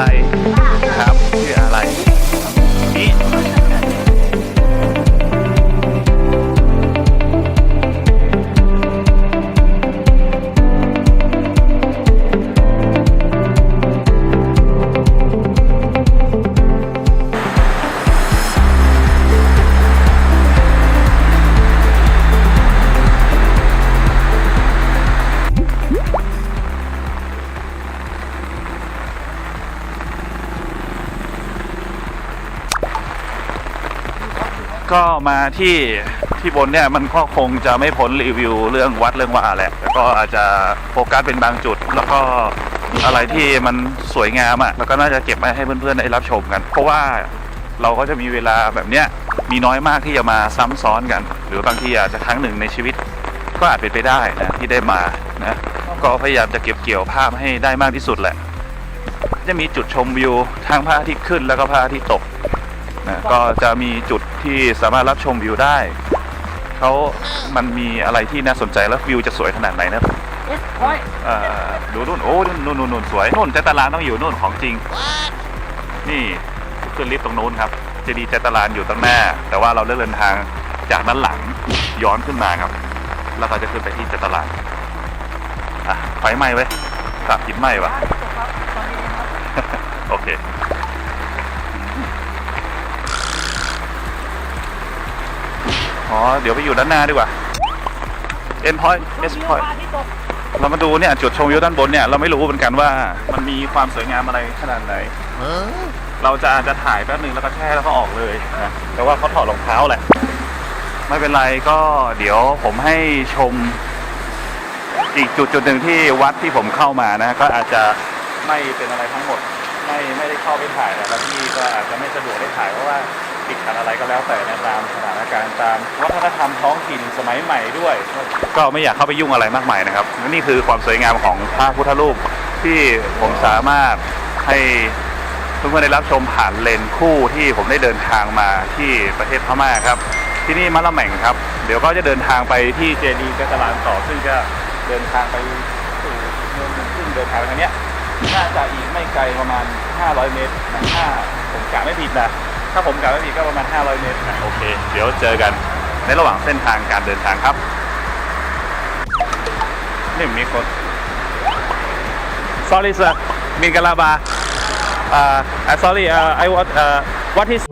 อะ มาที่ที่บนเนี่ยมันก็คงจะไม่พ้นรีวิวเรื่องวัดเรื่องว่าแหละแล้วก็อาจจะโฟกัสเป็นบางจุด แล้วก็อะไรที่มันสวยงามอะ่ะแล้วก็น่าจะเก็บมาให้เพื่อนๆได้รับชมกัน เพราะว่าเราก็จะมีเวลาแบบเนี้ยมีน้อยมากที่จะมาซ้ำซ้อนกัน หรือบางทีอาจจะครั้งหนึ่งในชีวิต ก็อาจเป็นไปได้นะที่ได้มานะก็พยายามจะเก็บเกี่ยวภาพให้ได้มากที่สุดแหละ จะมีจุดชมวิวทั้งพระอาทิตย์ขึ้นแล้วก็พระอาทิตย์ตก นะก็จะมีจุดที่สามารถรับชมวิวได้เขามันมีอะไรที่น่าสนใจแล้ววิวจะสวยขนาดไหนนะเอ๊ะโอ้ยเอ่อดูนู่นโอ้นู่นนู่นนู่นสวยนู่นเจตลานต้องอยู่นู่นของจริง นี่ขึ้นลิฟต์ตรงนู้นครับเจดีย์เจตลานอยู่ตรงหน้า แต่ว่าเราเลือกเดินทางจากด้านหลังย้อนขึ้นมาครับ แล้วก็จะขึ้นไปที่เจตลานอะไฟไหม้ไว้ยครับหินไหม้วะโอเค อ๋อ เดี๋ยวไปอยู่ด้านหน้าดีกว่า end point next point เรามาดูเนี่ยจุดชมวิวด้านบนเนี่ยเราไม่รู้เหมือนกันว่ามันมีความสวยงามอะไรขนาดไหน เราจะอาจจะถ่ายแป๊บหนึ่งแล้วก็แช่แล้วก็ออกเลยนะแต่ว่าเขาถอดรองเท้าแหละ ไม่เป็นไรก็เดี๋ยวผมให้ชม อีกจุดจุดหนึ่งที่วัดที่ผมเข้ามานะ ก็อาจจะไม่เป็นอะไรทั้งหมด ไม่ไม่ได้เข้าไปถ่ายแต่ละที่ก็อาจจะไม่สะดวกได้ถ่ายเพราะว่า ติดขัดอะไรก็แล้วแต่นะตามสถานการณ์ตามวัฒนธรรมท้องถิ่นสมัยใหม่ด้วย ก็ไม่อยากเข้าไปยุ่งอะไรมากมายนะครับนี่คือความสวยงามของพระพุทธรูปที่ผมสามารถให้เพื่อนๆได้รับชมผ่านเลนคู่ที่ผมได้เดินทางมาที่ประเทศพม่าครับ ที่นี่มะละแม่งครับ เดี๋ยวก็จะเดินทางไปที่เจดีย์กัตลานต่อซึ่งจะเดินทางไปสู่เมืองซึ่งเดินทางทางเนี้ยน่าจะอีกไม่ไกลประมาณ 500 เมตรนะถ้าผมกะไม่ผิดนะ ถ้าผมกะไม่ผิดก็ประมาณ 500 เมตรนะโอเค เดี๋ยวเจอกันในระหว่างเส้นทางการเดินทางครับนี่มีคน sorry sir มินกาลาบา uh, uh, sorry uh, I want uh, what is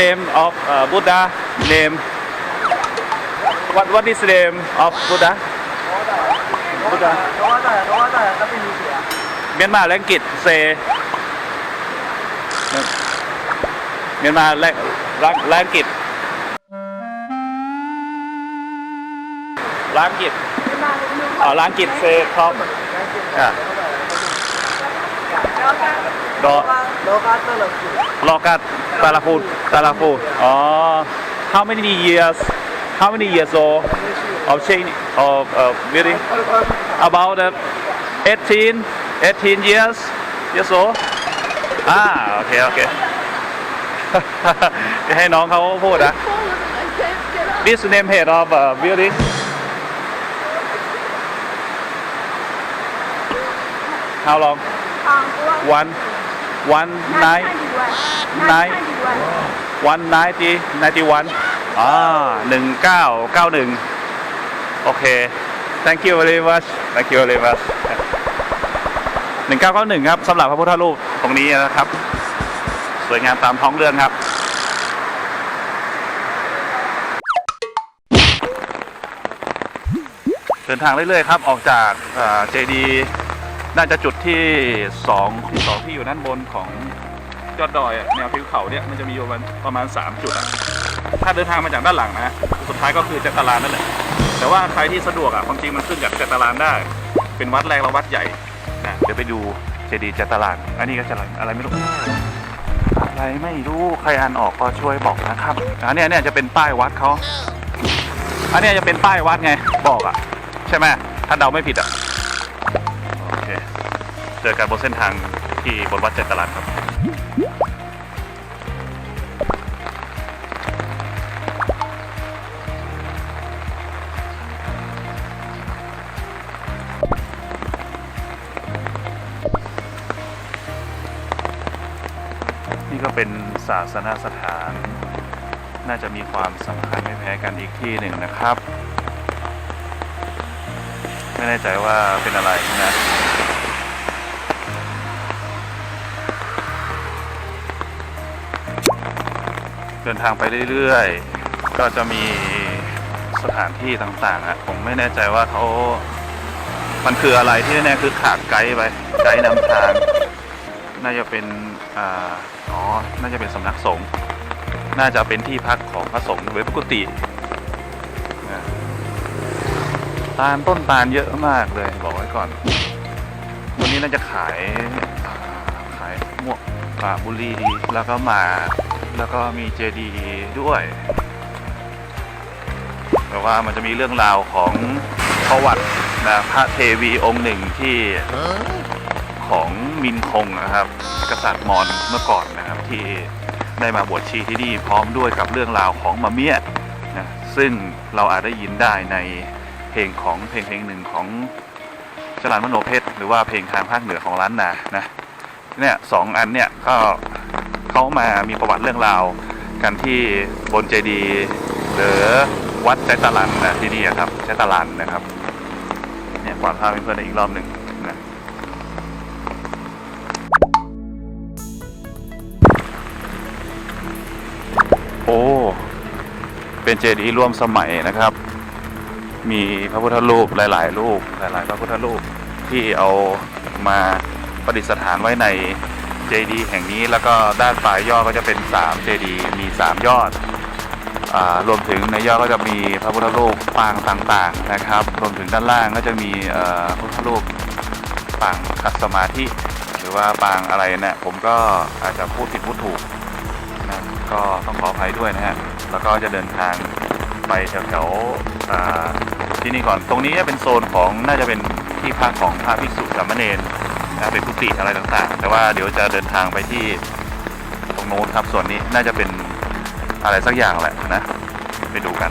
name of uh, Buddha name what what is name of Buddha Buddha โน้ตแต่โน้ตแต่ก็เป็นมีเสียเมียนมาแรงกิจเซ เมียนมาแรงแรงแรงกิจล้างกิจอ๋อล้างกิจเซครับอะดอโลกาเตอร์เลยลอกัดตาลาฟูตาลาฟูอ๋อ how many years how many years old of change of uh, building about uh, 18 18 years years old อ่าโอเคโอเค ให้น้องเขาพูดนะ this name head of uh, building how long one one night nine one ninety ninety one อ่าหนึ่งเก้าเก้าหนึ่งโอเค thank you very much thank you very much หนึ่งเก้าเก้าหนึ่งครับสำหรับพระพุทธรูป ตรงนี้นะครับ สวยงามตามท้องเรื่องครับ เดินทางเรื่อยๆครับ ออกจากเจดีน่าจะจุดที่สองสองที่อยู่ด้านบนของยอดดอยแนวผิวเขาเนี่ยมันจะมีประมาณประมาณ 3 จุดอะถ้าเดินทางมาจากด้านหลังนะ สุดท้ายก็คือเจตารานนั่นแหละ แต่ว่าใครที่สะดวกอะความจริงมันขึ้นกับเจตารานได้ เป็นวัดแรกและวัดใหญ่นะเดี๋ยวไปดู เจดีย์เจตลาด อันนี้ก็จะอะไรอะไรไม่รู้อะไรไม่รู้ใครอ่านออกก็ช่วยบอกนะครับอันนี้เนี่ยจะเป็นป้ายวัดเขาอันนี้จะเป็นป้ายวัดไงบอกอะใช่ไหมถ้าเดาไม่ผิดอะโอเคเจอกันบนเส้นทางที่บนวัดเจตลาดครับ เป็นศาสนสถาน น่าจะมีความสำคัญไม่แพ้กันอีกที่หนึ่งนะครับ ไม่แน่ใจว่าเป็นอะไรนะเดินทางไปเรื่อยๆ ก็จะมีสถานที่ต่างๆอะผมไม่แน่ใจว่าเขามันคืออะไรที่แน่ๆคือขาดไกด์ไปไกด์นำทาง น่าจะเป็นอ่า อ๋อ น่าจะเป็นสำนักสงฆ์ น่าจะเป็นที่พักของพระสงฆ์หรือปกตินะตาลต้นตาลเยอะมากเลยบอกไว้ก่อนวันนี้น่าจะขายขายหมวกปาบุรีแล้วก็มา แล้วก็มีเจดีด้วยแต่ว่ามันจะมีเรื่องราวของประวัตินะพระเทวีองค์หนึ่งที่ ของมินคงนะครับกษัตริย์มอญเมื่อก่อนนะครับที่ได้มาบวชชีที่นี่พร้อมด้วยกับเรื่องราวของมะเมียนะซึ่งเราอาจได้ยินได้ในเพลงของเพลงเพลงหนึ่งของจรันมโนเพชรหรือว่าเพลงทางภาคเหนือของล้านนานะเนี่ยสองอันเนี่ยก็เขามามีประวัติเรื่องราวกันที่บนเจดีย์หรือวัดใจตะลันนะที่นี่ครับใจตะลันนะครับเนี่ยกวาดภาพเพื่อนๆอีกรอบหนึ่ง เป็นเจดีย์ร่วมสมัยนะครับ มีพระพุทธรูปหลาย ๆ รูปหลาย ๆ พระพุทธรูปที่เอามาประดิษฐานไว้ในเจดีย์แห่งนี้แล้วก็ด้านปลายยอดก็จะเป็น3เจดีย์มี 3 ยอดอรวมถึงในยอดก็จะมีพระพุทธรูปปางต่างๆนะครับ รวมถึงด้านล่างก็จะมีพระพุทธรูปปางคัดสมาธิหรือว่าปางอะไรเนี่ยผมก็อาจจะพูดผิดพูดถูก ก็ต้องขออภัยด้วยนะฮะ แล้วก็จะเดินทางไปแถวๆที่นี่ก่อน ตรงนี้จะเป็นโซนของน่าจะเป็นที่พักของพระภิกษุสามเณรนะเป็นกุฏิอะไรต่างๆ แต่ว่าเดี๋ยวจะเดินทางไปที่ตรงโน้นครับ ส่วนนี้น่าจะเป็นอะไรสักอย่างแหละนะ ไปดูกัน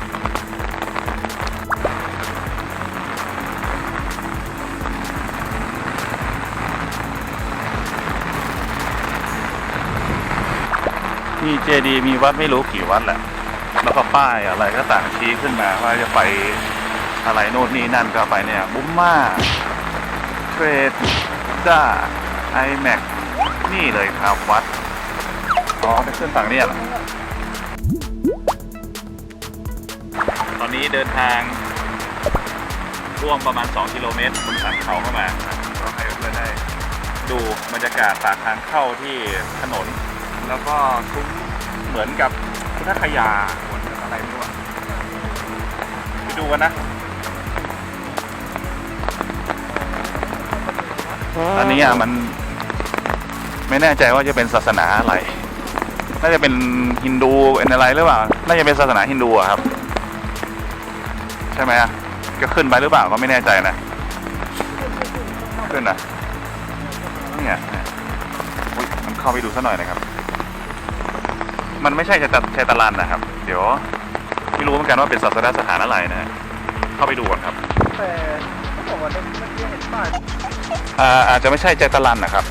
มีเจดีย์มีวัดไม่รู้กี่วัดแหละ แล้วก็ป้ายอะไรก็ต่างชี้ขึ้นมาว่าจะไปอะไรโน่นนี่นั่นก็ไปเนี่ย บุ้มมาเทรดด้าไอแม็กนี่เลยครับวัด อ๋อไปขึ้นฝั่งเนี่ยหรอตอนนี้เดินทางร่วมประมาณ 2 กิโลเมตรบนสันเขาเข้ามาก็ให้เพื่อนได้ดูบรรยากาศปากทางเข้าที่ถนน แล้วก็ซุ้มเหมือนกับพุทธคยาเหมือนกับอะไรไม่รู้อะไปดูกันนะ อันนี้อะมันไม่แน่ใจว่าจะเป็นศาสนาอะไร น่าจะเป็นฮินดูเป็นอะไรหรือเปล่า น่าจะเป็นศาสนาฮินดูอะครับ ใช่ไหมอะก็ขึ้นไปหรือเปล่าก็ไม่แน่ใจนะ ขึ้นนะเนี่ยอุ๊ยมันเข้าไปดูสักหน่อยนะครับ มันไม่ใช่ชัยตะชัยตะลันนะครับ เดี๋ยวไม่รู้เหมือนกันว่าเป็นศาสนสถานอะไรนะฮะเข้าไปดูก่อนครับแต่เขาบอกว่าเมื่อกี้เห็นป้ายอ่าอาจจะไม่ใช่ใจตะลันนะครับ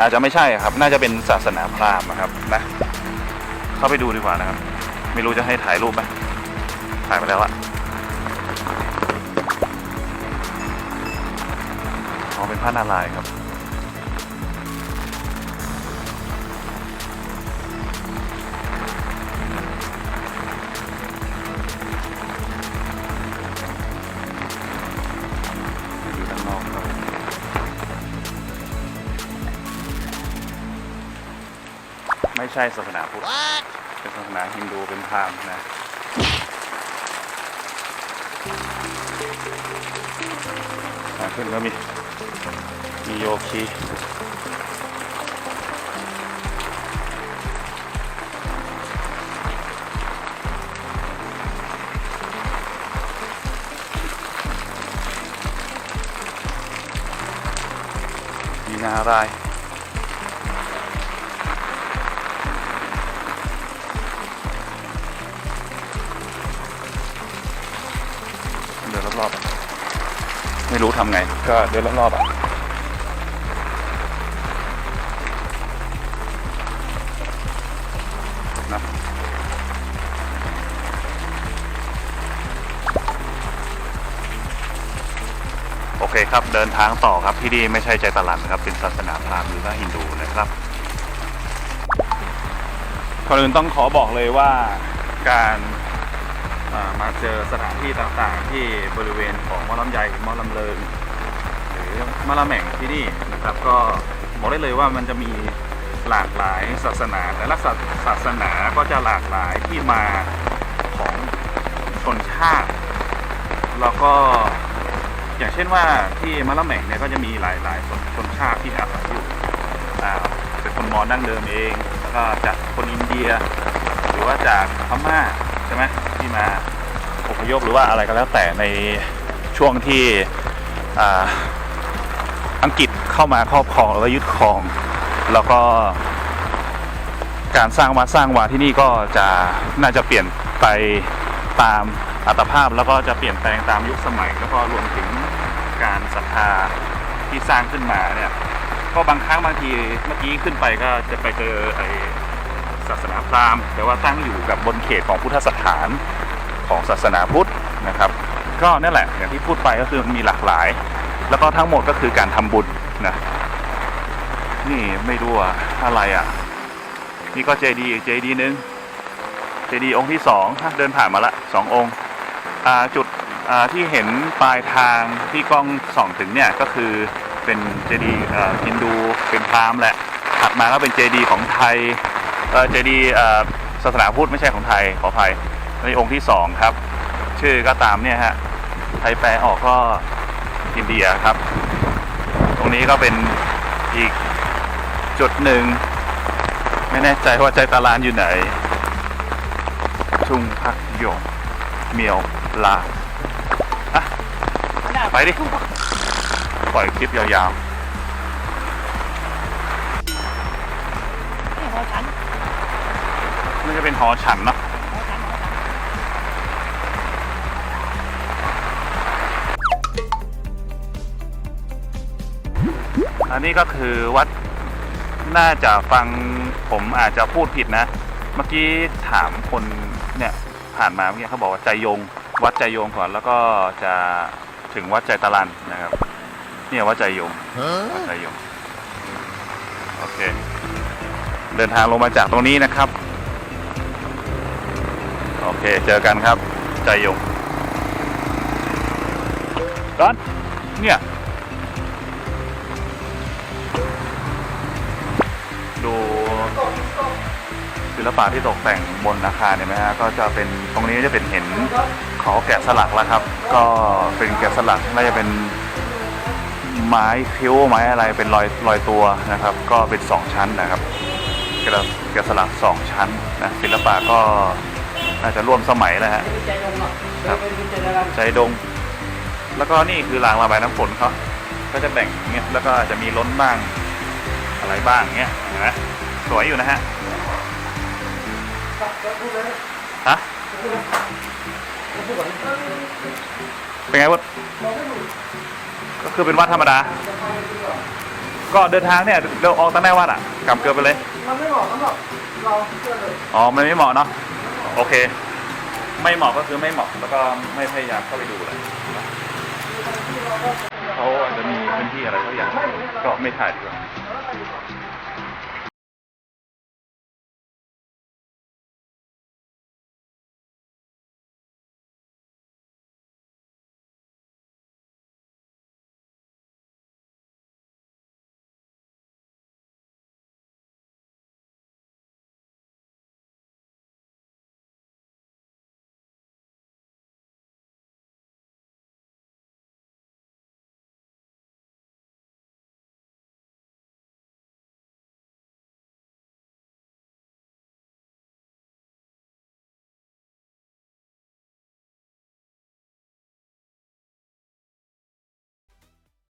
อาจจะไม่ใช่ครับ น่าจะเป็นศาสนาพราหมณ์อะครับนะ เข้าไปดูดีกว่านะครับ ไม่รู้จะให้ถ่ายรูปไหมถ่ายไปแล้วอะอ๋อเป็นพระนารายณ์ครับ ใช่ศาสนาพุทธ เป็นศาสนาฮินดู เป็นพราหมณ์นะอ่าขึ้นก็มี มีโยคีมีนารายณ์ ทำไง ก็เดินรอบๆอะนะโอเคครับเดินทางต่อครับที่นี่ไม่ใช่ใจตลันครับ เป็นศาสนาพราหมณ์หรือว่าฮินดูนะครับคนอื่นต้องขอบอกเลยว่าการมาเจอสถานที่ต่างๆที่บริเวณ ลำใหญ่มอลำเลิงหรือมะละแหม่งที่นี่นะครับ ก็บอกได้เลยว่ามันจะมีหลากหลายศาสนาแต่ละศาศาสนาก็จะหลากหลายที่มาของชนชาติ แล้วก็อย่างเช่นว่าที่มะละแหม่งเนี่ยก็จะมีหลายหลายชนชนชาติที่อาศัยอยู่อ่าเป็นคนมอญดั้งเดิมเองแล้วก็จากคนอินเดีย หรือว่าจากพม่าใช่ไหมที่มาอพยพหรือว่าอะไรก็แล้วแต่ใน ช่วงที่อ,อังกฤษเข้ามาครอบครองแล้วยึดครอง แล้วก็การสร้างวัดสร้างวาที่นี่ก็จะน่าจะเปลี่ยนไปตามอัตภาพแล้วก็จะเปลี่ยนแปลงตามยุคสมัย แล้วก็รวมถึงการศรัทธาที่สร้างขึ้นมาเนี่ยก็บางครั้งบางทีเมื่อกี้ขึ้นไปก็จะไปเจอไอศาสนาพราหมณ์แต่ว่าตั้งอยู่กับบนเขตของพุทธสถานของศาสนาพุทธนะครับ ก็นั่แหละ อย่างที่พูดไปก็คือมันมีหลากหลาย แล้วก็ทั้งหมดก็คือการทำบุญนะนี่ไม่รู้ว่าอะไรอะนี่ก็เจดีเจดีหนึ่งเจดีองค์ที่สองเดินผ่านมาละสององค์จุดที่เห็นปลายทางที่กล้องส่องถึงเนี่ยก็คือเป็นเจดีอ่าฮินดูเป็นพราหมณ์แหละถัดมาก็เป็นเจดีของไทยเจดีอ่าศาสนาพุทธไม่ใช่ของไทยขออภัยในองค์ที่สองครับ ชื่อก็ตามเนี่ยฮะ ไทยแปลออกก็อินเดียครับ ตรงนี้ก็เป็นอีกจุดหนึ่ง ไม่แน่ใจว่าใจตารานอยู่ไหนทุ่งพักหยงเมียวลาอะไปดิ ปล่อยคลิปยาวนี่หอฉันๆน่าจะเป็นหอฉันเนาะ อันนี้ก็คือวัดน่าจะฟังผมอาจจะพูดผิดนะ เมื่อกี้ถามคนเนี่ยผ่านมาเมื่อกี้เขาบอกว่าใจยง วัดใจยงก่อนแล้วก็จะถึงวัดใจตะลันนะครับเนี่ยวัดใจยงวัดใจยงโอเคเดินทางลงมาจากตรงนี้นะครับ โอเคเจอกันครับ ใจยงร้อนเนี่ย ศิลปะที่ตกแต่งบนอาคารเนี่ยไหมฮะก็จะเป็นตรงนี้จะเป็นเห็นเขาแกะสลักแล้วครับ ก็เป็นแกะสลักน่าจะเป็นไม้คิ้วไม้อะไรเป็นรอยรอยตัวนะครับ ก็เป็นสองชั้นนะครับแกะแกะสลักสองชั้นนะศิลปะก็น่าจะร่วมสมัยแล้วฮะใจลงหรอกครับใจดง แล้วก็นี่คือรางระบายน้ำฝนเขาก็จะแบ่งเงี้ยแล้วก็จจะมีล้นบ้างอะไรบ้างเงี้ยเห็นไหมสวยอยู่นะฮะ ฮะเป็นไงวะก็คือเป็นวัดธรรมดา ก็เดินทางเนี่ยเดี๋ยวออกตั้งแต่วัดอะกลับเกินไปเลย มันไม่เหมาะสำหรับเราเชื่อเลยอ๋อมันไม่เหมาะเนาะโอเค ไม่เหมาะก็คือไม่เหมาะแล้วก็ไม่พยายามเข้าไปดูเลยเขาอาจจะมีพื้นที่อะไรเขาอยากก็ไม่ถ่ายดีกว่า